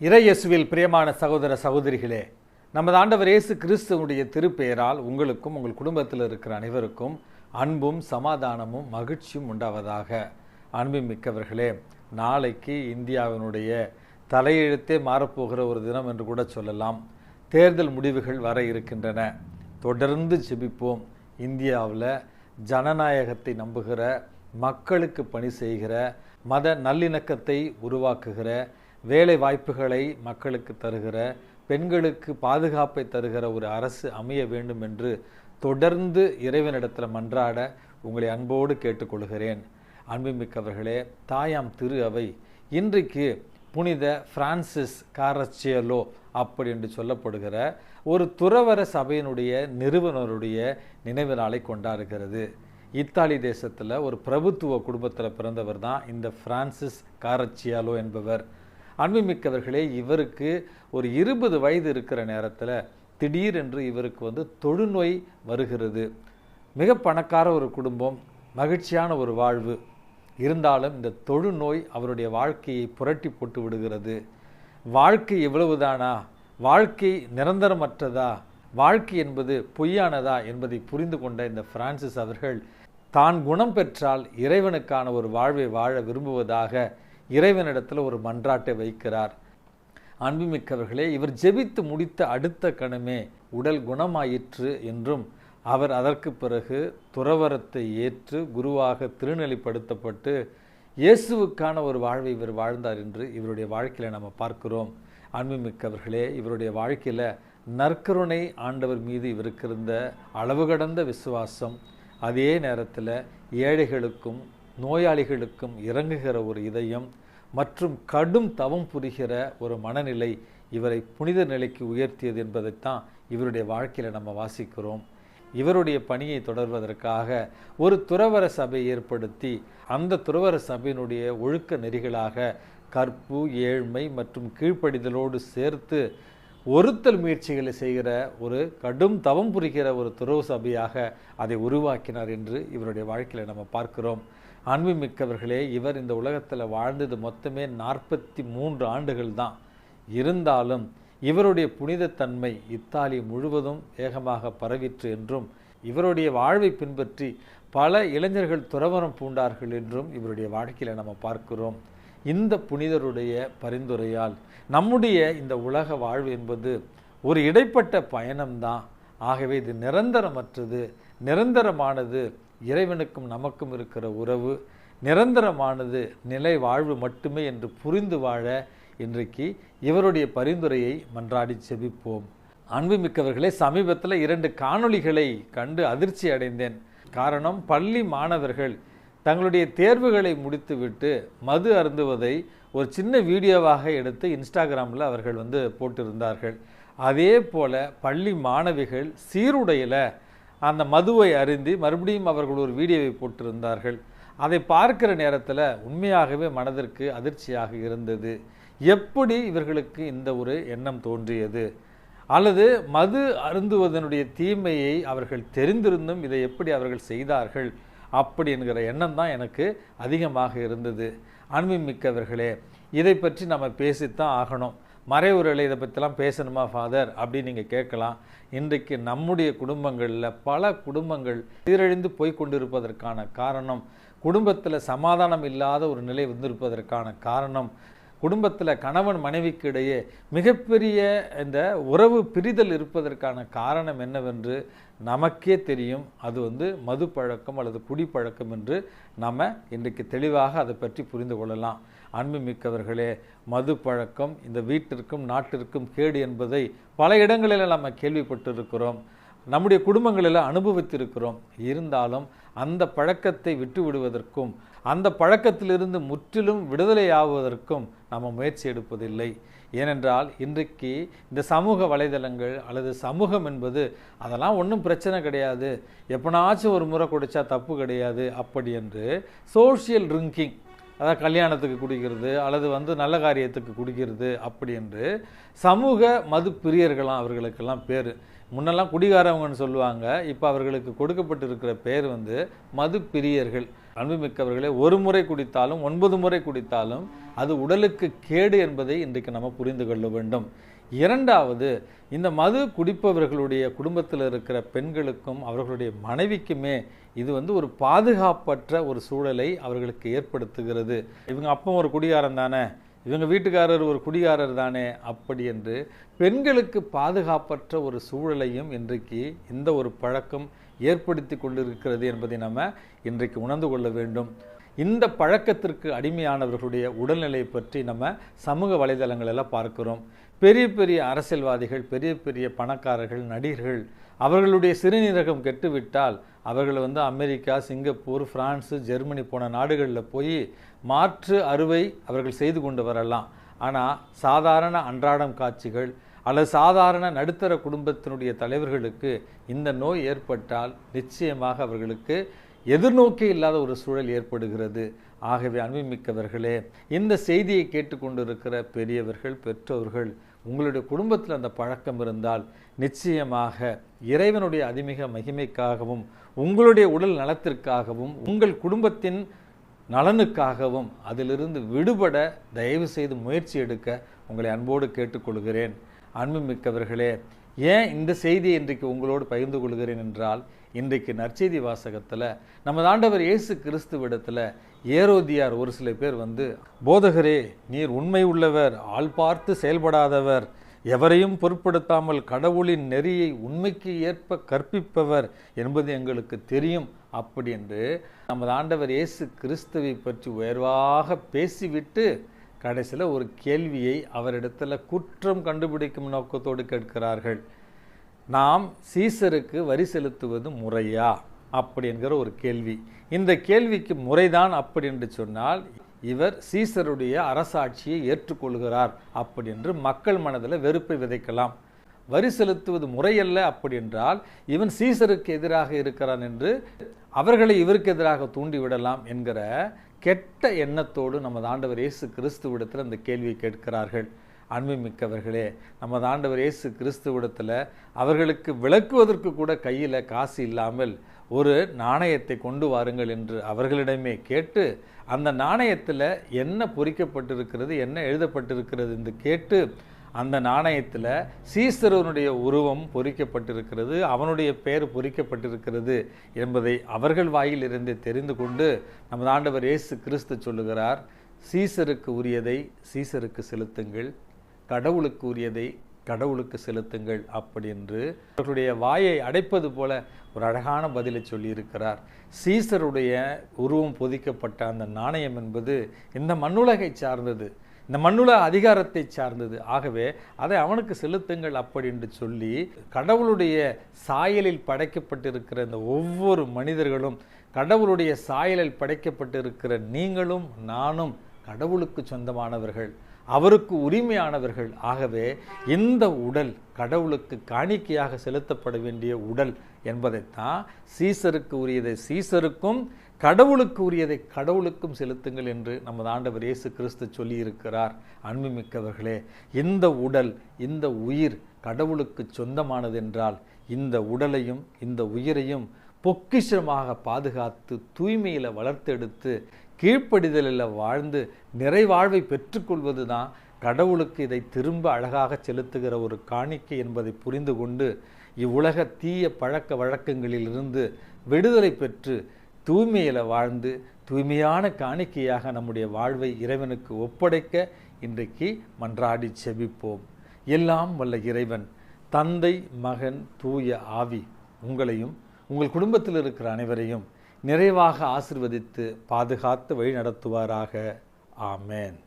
இறையேசுவில் பிரியமான சகோதர சகோதரிகளே நமது ஆண்டவர் இயேசு கிறிஸ்துவனுடைய திருப்பெயரால் உங்களுக்கும் உங்கள் குடும்பத்தில் இருக்கிற அனைவருக்கும் அன்பும் சமாதானமும் மகிழ்ச்சியும் உண்டாவதாக. அன்பு மிக்கவர்களே நாளைக்கு இந்தியாவினுடைய தலையெழுத்தே மாறப்போகிற ஒரு தினம் என்று கூட சொல்லலாம். தேர்தல் முடிவுகள் வர இருக்கின்றன. தொடர்ந்து ஜெபிப்போம். இந்தியாவில் ஜனநாயகத்தை நம்புகிற மக்களுக்கு பணி செய்கிற மத நல்லிணக்கத்தை உருவாக்குகிற வேலை வாய்ப்புகளை மக்களுக்கு தருகிற பெண்களுக்கு பாதுகாப்பை தருகிற ஒரு அரசு அமைய வேண்டும் என்று தொடர்ந்து இறைவனிடத்தில் மன்றாட உங்களை அன்போடு கேட்டுக்கொள்கிறேன். அன்புமிக்கவர்களே தாயாம் திரு அவை இன்றைக்கு புனித பிரான்சிஸ் காரச்சியலோ அப்படி என்று சொல்லப்படுகிற ஒரு துறவர சபையினுடைய நிறுவனருடைய நினைவு நாளை கொண்டாடுகிறது. இத்தாலி தேசத்தில் ஒரு பிரபுத்துவ குடும்பத்தில் பிறந்தவர் தான் இந்த பிரான்சிஸ் காரச்சியாலோ என்பவர். அன்புமிக்கவர்களே இவருக்கு ஒரு இருபது வயது இருக்கிற நேரத்தில் திடீரென்று இவருக்கு வந்து தொழுநோய் வருகிறது. மிக பணக்கார ஒரு குடும்பம் மகிழ்ச்சியான ஒரு வாழ்வு. இருந்தாலும் இந்த தொழுநோய் அவருடைய வாழ்க்கையை புரட்டி போட்டு விடுகிறது. வாழ்க்கை இவ்வளவுதானா? வாழ்க்கை நிரந்தரமற்றதா? வாழ்க்கை என்பது பொய்யானதா என்பதை புரிந்து கொண்ட இந்த பிரான்சிஸ் அவர்கள் தான் குணம் பெற்றால் இறைவனுக்கான ஒரு வாழ்வை வாழ விரும்புவதாக இறைவனிடத்தில் ஒரு மன்றாட்டை வைக்கிறார். அன்புமிக்கவர்களே இவர் ஜெபித்து முடித்த அடுத்த கணமே உடல் குணமாயிற்று என்றும் அவர் அதற்கு பிறகு துறவரத்தை ஏற்று குருவாக திருநிலைப்படுத்தப்பட்டு இயேசுவுக்கான ஒரு வாழ்வை இவர் வாழ்ந்தார் என்று இவருடைய வாழ்க்கையில் நம்ம பார்க்கிறோம். அன்புமிக்கவர்களே இவருடைய வாழ்க்கையில் நற்கருணை ஆண்டவர் மீது இவருக்கு இருந்த அளவு கடந்த விசுவாசம் அதே நேரத்தில் ஏழைகளுக்கும் நோயாளிகளுக்கும் இறங்குகிற ஒரு இதயம் மற்றும் கடும் தவம் புரிகிற ஒரு மனநிலை இவரை புனித நிலைக்கு உயர்த்தியது என்பதைத்தான் இவருடைய வாழ்க்கையில் நம்ம வாசிக்கிறோம். இவருடைய பணியை தொடர்வதற்காக ஒரு துறவர சபை ஏற்படுத்தி அந்த துறவர சபையினுடைய ஒழுக்க நெறிகளாக கற்பு ஏழ்மை மற்றும் கீழ்ப்படிதலோடு சேர்த்து ஒருத்தல் முயற்சிகளை செய்கிற ஒரு கடும் தவம் புரிகிற ஒரு துறவு சபையாக அதை உருவாக்கினார் என்று இவருடைய வாழ்க்கையில் நம்ம பார்க்கிறோம். அன்புமிக்கவர்களே இவர் இந்த உலகத்தில் வாழ்ந்தது மொத்தமே நாற்பத்தி மூன்று ஆண்டுகள் தான். இருந்தாலும் இவருடைய புனிதத்தன்மை இத்தாலி முழுவதும் வேகமாக பரவிற்று என்றும் இவருடைய வாழ்வை பின்பற்றி பல இளைஞர்கள் துறவரம் பூண்டார்கள் என்றும் இவருடைய வாழ்க்கையில் நம்ம பார்க்கிறோம். இந்த புனிதருடைய பரிந்துரையால் நம்முடைய இந்த உலக வாழ்வு என்பது ஒரு இடைப்பட்ட பயணம்தான் ஆகவே இது நிரந்தரமற்றது நிரந்தரமானது. இறைவனுக்கும் நமக்கும் இருக்கிற உறவு நிரந்தரமானது நிலை வாழ்வு மட்டுமே என்று புரிந்து வாழ இன்றைக்கு இவருடைய பரிந்துரையை மன்றாடி செபிப்போம். அன்புமிக்கவர்களே சமீபத்தில் இரண்டு காணொளிகளை கண்டு அதிர்ச்சி அடைந்தேன். காரணம் பள்ளி மாணவர்கள் தங்களுடைய தேர்வுகளை முடித்துவிட்டு மது அருந்துவதை ஒரு சின்ன வீடியோவாக எடுத்து இன்ஸ்டாகிராமில் அவர்கள் வந்து போட்டிருந்தார்கள். அதே போல பள்ளி மாணவிகள் சீருடையில் அந்த மதுவை அருந்தி மறுபடியும் அவர்கள் ஒரு வீடியோவை போட்டிருந்தார்கள். அதை பார்க்கிற நேரத்தில் உண்மையாகவே மனதிற்கு அதிர்ச்சியாக இருந்தது. எப்படி இவர்களுக்கு இந்த ஒரு எண்ணம் தோன்றியது? அல்லது மது அருந்துவதனுடைய தீமையை அவர்கள் தெரிந்திருந்தும் இதை எப்படி அவர்கள் செய்தார்கள்? அப்படி என்கிற எண்ணம் தான் எனக்கு அதிகமாக இருந்தது. அன்புமிக்கவர்களே இதை பற்றி நம்ம பேசித்தான் ஆகணும். மறைவுரையில் இதை பற்றிலாம் பேசணுமா ஃபாதர் அப்படின்னு நீங்கள் கேட்கலாம். இன்றைக்கு நம்முடைய குடும்பங்களில் பல குடும்பங்கள் சீரழிந்து போய் கொண்டிருப்பதற்கான காரணம் குடும்பத்தில் சமாதானம் இல்லாத ஒரு நிலை வந்திருப்பதற்கான காரணம் குடும்பத்தில் கணவன் மனைவிக்கு இடையே மிகப்பெரிய இந்த உறவு பிரிதல் இருப்பதற்கான காரணம் என்னவென்று நமக்கே தெரியும். அது வந்து மது பழக்கம் அல்லது குடிப்பழக்கம் என்று நாம் இன்றைக்கு தெளிவாக அதை பற்றி புரிந்து கொள்ளலாம். அன்புமிக்கவர்களே மது பழக்கம் இந்த வீட்டிற்கும் நாட்டிற்கும் கேடு என்பதை பல இடங்களில் நம்ம கேள்விப்பட்டிருக்கிறோம். நம்முடைய குடும்பங்களில் அனுபவித்திருக்கிறோம். இருந்தாலும் அந்த பழக்கத்தை விட்டு விடுவதற்கும் அந்த பழக்கத்திலிருந்து முற்றிலும் விடுதலையாவதற்கும் நம்ம முயற்சி எடுப்பதில்லை. ஏனென்றால் இன்றைக்கு இந்த சமூக வலைதளங்கள் அல்லது சமூகம் என்பது அதெல்லாம் ஒன்றும் பிரச்சனை கிடையாது. எப்பனாச்சும் ஒரு முறை குடித்தா தப்பு கிடையாது. அப்படி என்று சோஷியல் ட்ரிங்கிங் அதாவது கல்யாணத்துக்கு குடிக்கிறது அல்லது வந்து நல்ல காரியத்துக்கு குடிக்கிறது அப்படி என்று சமூக மது பிரியர்களாம் அவர்களுக்கெல்லாம் பேர். முன்னெல்லாம் குடிகாரவங்கன்னு சொல்லுவாங்க. இப்போ அவர்களுக்கு கொடுக்கப்பட்டிருக்கிற பேர் வந்து மது பிரியர்கள் அன்புமிக்கவர்களே ஒரு முறை குடித்தாலும் ஒன்பது முறை குடித்தாலும் அது உடலுக்கு கேடு என்பதை இன்றைக்கு நம்ம புரிந்து கொள்ள வேண்டும். இரண்டாவது இந்த மது குடிப்பவர்களுடைய குடும்பத்தில் இருக்கிற பெண்களுக்கும் அவர்களுடைய மனைவிக்குமே இது வந்து ஒரு பாதுகாப்பற்ற ஒரு சூழலை அவர்களுக்கு ஏற்படுத்துகிறது. இவங்க அப்பவும் ஒரு குடிகாரன் தானே? இவங்க வீட்டுக்காரர் ஒரு குடிகாரர் தானே அப்படி என்று பெண்களுக்கு பாதுகாப்பற்ற ஒரு சூழலையும் இன்றைக்கு இந்த ஒரு பழக்கம் ஏற்படுத்தி கொண்டிருக்கிறது என்பதை நம்ம இன்றைக்கு உணர்ந்து கொள்ள வேண்டும். இந்த பழக்கத்திற்கு அடிமையானவர்களுடைய உடல்நிலை பற்றி நம்ம சமூக வலைதளங்கள் எல்லாம் பார்க்கிறோம். பெரிய பெரிய அரசியல்வாதிகள் பெரிய பெரிய பணக்காரர்கள் நடிகர்கள் அவர்களுடைய சிறுநீரகம் கெட்டுவிட்டால் அவர்கள் வந்து அமெரிக்கா சிங்கப்பூர் பிரான்ஸு ஜெர்மனி போன நாடுகளில் போய் மாற்று அறுவை அவர்கள் செய்து கொண்டு வரலாம். ஆனால் சாதாரண அன்றாடம் காட்சிகள் அல்லது சாதாரண நடுத்தர குடும்பத்தினுடைய தலைவர்களுக்கு இந்த நோய் ஏற்பட்டால் நிச்சயமாக அவர்களுக்கு எதிர்நோக்கே இல்லாத ஒரு சூழல் ஏற்படுகிறது. ஆகவே அன்புமிக்கவர்களே இந்த செய்தியை கேட்டுக்கொண்டிருக்கிற பெரியவர்கள் பெற்றோர்கள் உங்களுடைய குடும்பத்தில் அந்த பழக்கம் இருந்தால் நிச்சயமாக இறைவனுடைய அதிமிக மகிமைக்காகவும் உங்களுடைய உடல் நலத்திற்காகவும் உங்கள் குடும்பத்தின் நலனுக்காகவும் அதிலிருந்து விடுபட தயவு செய்து முயற்சி எடுக்க உங்களை அன்போடு கேட்டுக்கொள்கிறேன். அன்புமிக்கவர்களே ஏன் இந்த செய்தியை இன்றைக்கு உங்களோடு பகிர்ந்து கொள்கிறேன் என்றால் இன்றைக்கு நற்செய்தி வாசகத்தில் நமது ஆண்டவர் இயேசு கிறிஸ்துவிடத்தில் ஏரோதியார் ஒரு சில பேர் வந்து போதகரே நீர் உண்மை உள்ளவர் ஆள் பார்த்து செயல்படாதவர் எவரையும் பொருட்படுத்தாமல் கடவுளின் நெறியை உண்மைக்கு ஏற்ப கற்பிப்பவர் என்பது எங்களுக்கு தெரியும். அப்படி என்று நமது ஆண்டவர் இயேசு கிறிஸ்துவை பற்றி உயர்வாக பேசிவிட்டு கடைசியில் ஒரு கேள்வியை அவரிடத்தில் குற்றம் கண்டுபிடிக்கும் நோக்கத்தோடு கேட்கிறார்கள். நாம் சீசருக்கு வரி செலுத்துவது முறையா அப்படிங்கிற ஒரு கேள்வி. இந்த கேள்விக்கு முறைதான் அப்படி என்று சொன்னால் இவர் சீசருடைய அரசாட்சியை ஏற்றுக்கொள்கிறார் அப்படி என்று மக்கள் மனதில் வெறுப்பை விதைக்கலாம். வரி செலுத்துவது முறையல்ல அப்படி என்றால் இவன் சீசருக்கு எதிராக இருக்கிறான் என்று அவர்களை இவருக்கு எதிராக தூண்டிவிடலாம் என்கிற கெட்ட எண்ணத்தோடு நமது ஆண்டவர் இயேசு கிறிஸ்துவிடத்தில் அந்த கேள்வியை கேட்கிறார்கள். அன்புமிக்கவர்களே நமது ஆண்டவர் இயேசு கிறிஸ்துவிடத்தில் அவர்களுக்கு விளக்குவதற்கு கூட கையில் காசு இல்லாமல் ஒரு நாணயத்தை கொண்டு வாருங்கள் என்று அவர்களிடமே கேட்டு அந்த நாணயத்தில் என்ன பொறிக்கப்பட்டிருக்கிறது என்ன எழுதப்பட்டிருக்கிறது என்று கேட்டு அந்த நாணயத்தில் சீசரனுடைய உருவம் பொறிக்கப்பட்டிருக்கிறது அவனுடைய பெயர் பொறிக்கப்பட்டிருக்கிறது என்பதை அவர்கள் வாயிலிருந்தே தெரிந்து கொண்டு நமது ஆண்டவர் இயேசு கிறிஸ்து சொல்லுகிறார் சீசருக்கு உரியதை சீசருக்கு செலுத்துங்கள் கடவுளுக்கு உரியதை கடவுளுக்கு செலுத்துங்கள் அப்படி என்று அவர்களுடைய வாயை அடைப்பது போல ஒரு அழகான பதிலை சொல்லியிருக்கிறார். சீசருடைய உருவம் பொதிக்கப்பட்ட அந்த நாணயம் என்பது இந்த மண்ணுலகை சார்ந்தது. இந்த மண்ணுல அதிகாரத்தை சார்ந்தது. ஆகவே அதை அவனுக்கு செலுத்துங்கள் அப்படி என்று சொல்லி கடவுளுடைய சாயலில் படைக்கப்பட்டிருக்கிற இந்த ஒவ்வொரு மனிதர்களும் கடவுளுடைய சாயலில் படைக்கப்பட்டிருக்கிற நீங்களும் நானும் கடவுளுக்கு சொந்தமானவர்கள். அவருக்கு உரிமையானவர்கள். ஆகவே இந்த உடல் கடவுளுக்கு காணிக்கையாக செலுத்தப்பட வேண்டிய உடல் என்பதைத்தான் சீசருக்கு உரியதை சீசருக்கும் கடவுளுக்கு உரியதை கடவுளுக்கும் செலுத்துங்கள் என்று நமது ஆண்டவர் இயேசு கிறிஸ்து சொல்லியிருக்கிறார். அன்புமிக்கவர்களே இந்த உடல் இந்த உயிர் கடவுளுக்கு சொந்தமானது என்றால் இந்த உடலையும் இந்த உயிரையும் பொக்கிஷமாக பாதுகாத்து தூய்மையில் வளர்த்தெடுத்து கீழ்ப்படிதலில் வாழ்ந்து நிறைவாழ்வை பெற்றுக்கொள்வது தான் கடவுளுக்கு இதை திரும்ப அழகாக செலுத்துகிற ஒரு காணிக்கை என்பதை புரிந்து கொண்டு இவ்வுலக தீய பழக்க வழக்கங்களிலிருந்து விடுதலை பெற்று தூய்மையில் வாழ்ந்து தூய்மையான காணிக்கையாக நம்முடைய வாழ்வை இறைவனுக்கு ஒப்படைக்க இன்றைக்கு மன்றாடி செபிப்போம். எல்லாம் வல்ல இறைவன் தந்தை மகன் தூய ஆவி உங்களையும் உங்கள் குடும்பத்தில் இருக்கிற அனைவரையும் நிறைவாக ஆசிர்வதித்து பாதுகாத்து வழி நடத்துவாராக ஆமேன்.